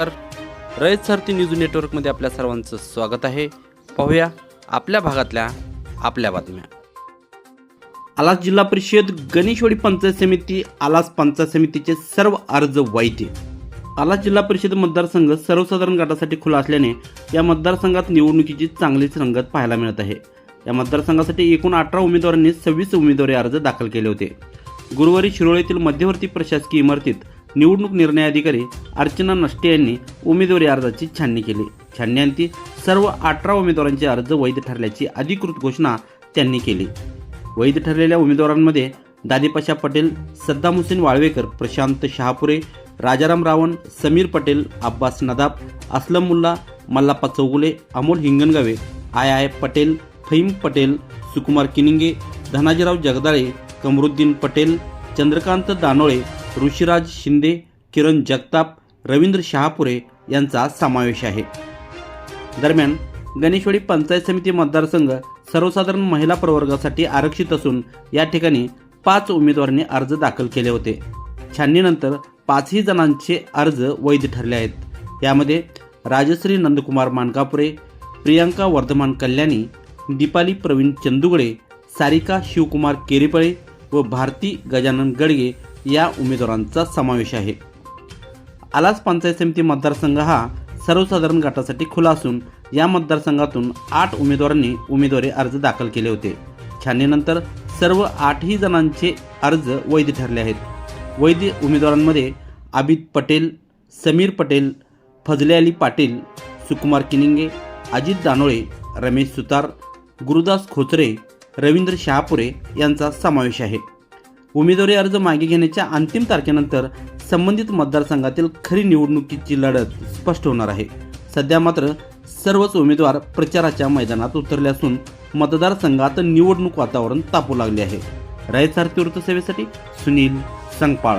तर रयत सारथी न्यूज नेटवर्कमध्ये आपल्या सर्वांचं स्वागत आहे. पाहूया आपल्या भागातल्या आपल्या बातम्या. आलास जिल्हा परिषद गणेशवाडी पंचायत समिती आलास पंचायत समितीचे सर्व अर्ज वैध. आलास जिल्हा परिषद मतदारसंघ सर्वसाधारण गटासाठी खुला असल्याने या मतदारसंघात निवडणुकीची चांगलीच रंगत पाहायला मिळत आहे. या मतदारसंघासाठी एकूण अठरा उमेदवारांनी सव्वीस उमेदवारी अर्ज दाखल केले होते. गुरुवारी शिरोळीतील मध्यवर्ती प्रशासकीय इमारतीत निवडणूक निर्णय अधिकारी अर्चना नष्टे यांनी उमेदवारी अर्जाची छाननी केली. छाननीअंती सर्व अठरा उमेदवारांचे अर्ज वैध ठरल्याची अधिकृत घोषणा त्यांनी केली. वैध ठरलेल्या उमेदवारांमध्ये दादीपाशा पटेल सद्दाम हुसेन वाळवेकर प्रशांत शहापुरे राजाराम रावण समीर पटेल अब्बास नदाब असलम मुल्ला मल्लाप्पा चौगुले अमोल हिंगणगावे आय आय पटेल फहीम पटेल सुकुमार किनिंगे धनाजीराव जगदाळे कमरुद्दीन पटेल चंद्रकांत दानोळे ऋषिराज शिंदे किरण जगताप रवींद्र शहापुरे यांचा समावेश आहे. दरम्यान गणेशवाडी पंचायत समिती मतदारसंघ सर्वसाधारण महिला प्रवर्गासाठी आरक्षित असून या ठिकाणी पाच उमेदवारांनी अर्ज दाखल केले होते. छाननीनंतर पाचही जणांचे अर्ज वैध ठरले आहेत. यामध्ये राजश्री नंदकुमार मानकापुरे प्रियांका वर्धमान कल्याणी दीपाली प्रवीण चंदुगडे सारिका शिवकुमार केरीपळे व भारती गजानन गडगे या उमेदवारांचा समावेश आहे. आलास पंचायत समिती मतदारसंघ हा सर्वसाधारण गटासाठी खुला असून या मतदारसंघातून आठ उमेदवारांनी उमेदवारी अर्ज दाखल केले होते. छाननीनंतर सर्व आठही जणांचे अर्ज वैध ठरले आहेत. वैध उमेदवारांमध्ये आबिद पटेल समीर पटेल फजले अली पाटील सुकुमार किनिंगे अजित दानोळे रमेश सुतार गुरुदास खोचरे रवींद्र शहापुरे यांचा समावेश आहे. उमेदवारी अर्ज मागे घेण्याच्या अंतिम तारखेनंतर संबंधित मतदारसंघातील खरी निवडणुकीची लढत स्पष्ट होणार आहे. सध्या मात्र सर्वच उमेदवार प्रचाराच्या मैदानात उतरले असून मतदारसंघात निवडणूक वातावरण तापू लागले आहे. रायत सारथी वृत्तसेवेसाठी सुनील संगपाळ.